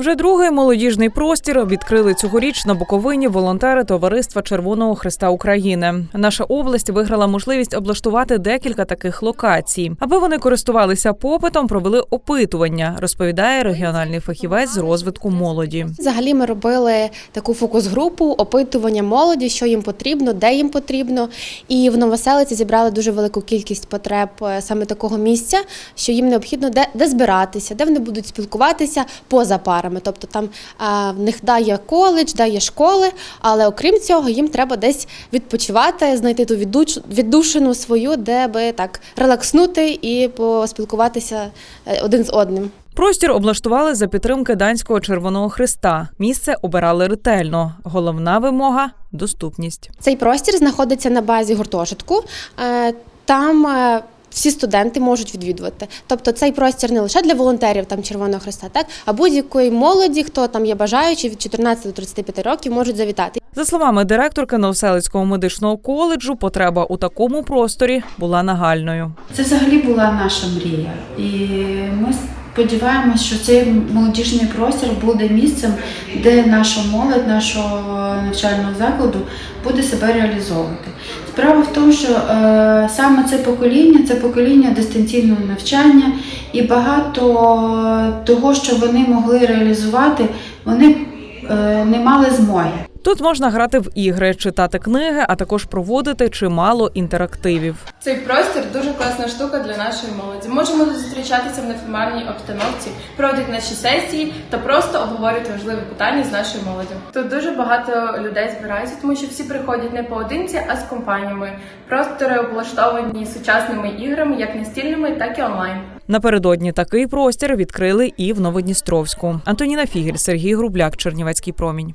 Вже другий молодіжний простір відкрили цьогоріч на Буковині волонтери Товариства Червоного Христа України. Наша область виграла можливість облаштувати декілька таких локацій. Аби вони користувалися попитом, провели опитування, розповідає регіональний фахівець з розвитку молоді. Взагалі ми робили таку фокус-групу опитування молоді, що їм потрібно, де їм потрібно. І в Новоселиці зібрали дуже велику кількість потреб е, саме такого місця, що їм необхідно де, де збиратися, де вони будуть спілкуватися поза парами. Тобто там в них да, є коледж, да, є школи, але окрім цього, їм треба десь відпочивати, знайти ту віддушину свою, де би так релакснути і поспілкуватися е, один з одним. Простір облаштували за підтримки данського Червоного Христа. Місце обирали ретельно. Головна вимога доступність. Цей простір знаходиться на базі гуртожитку. Е, Там е, всі студенти можуть відвідувати. Тобто цей простір не лише для волонтерів там Червоного Хреста, так а будь-якої молоді, хто там є бажаючі від 14 до 35 років, можуть завітати. За словами директорки Новоселицького медичного коледжу, потреба у такому просторі була нагальною. Це взагалі була наша мрія. І ми сподіваємось, що цей молодіжний простір буде місцем, де наша молодь нашого навчального закладу буде себе реалізовувати. Справа в тому, що е, саме це покоління це покоління дистанційного навчання, і багато того, що вони могли реалізувати, вони е, не мали змоги. Тут можна грати в ігри, читати книги, а також проводити чимало інтерактивів. Цей простір дуже класна штука для нашої молоді. Можемо зустрічатися в неформальній обстановці, проводити наші сесії та просто обговорювати важливі питання з нашою молоддю. Тут дуже багато людей збирається, тому що всі приходять не поодинці, а з компаніями. Простори облаштовані сучасними іграми, як настільними, так і онлайн. Напередодні такий простір відкрили і в Новодністровську. Антоніна Фігель, Сергій Грубляк, Чернівецький промінь.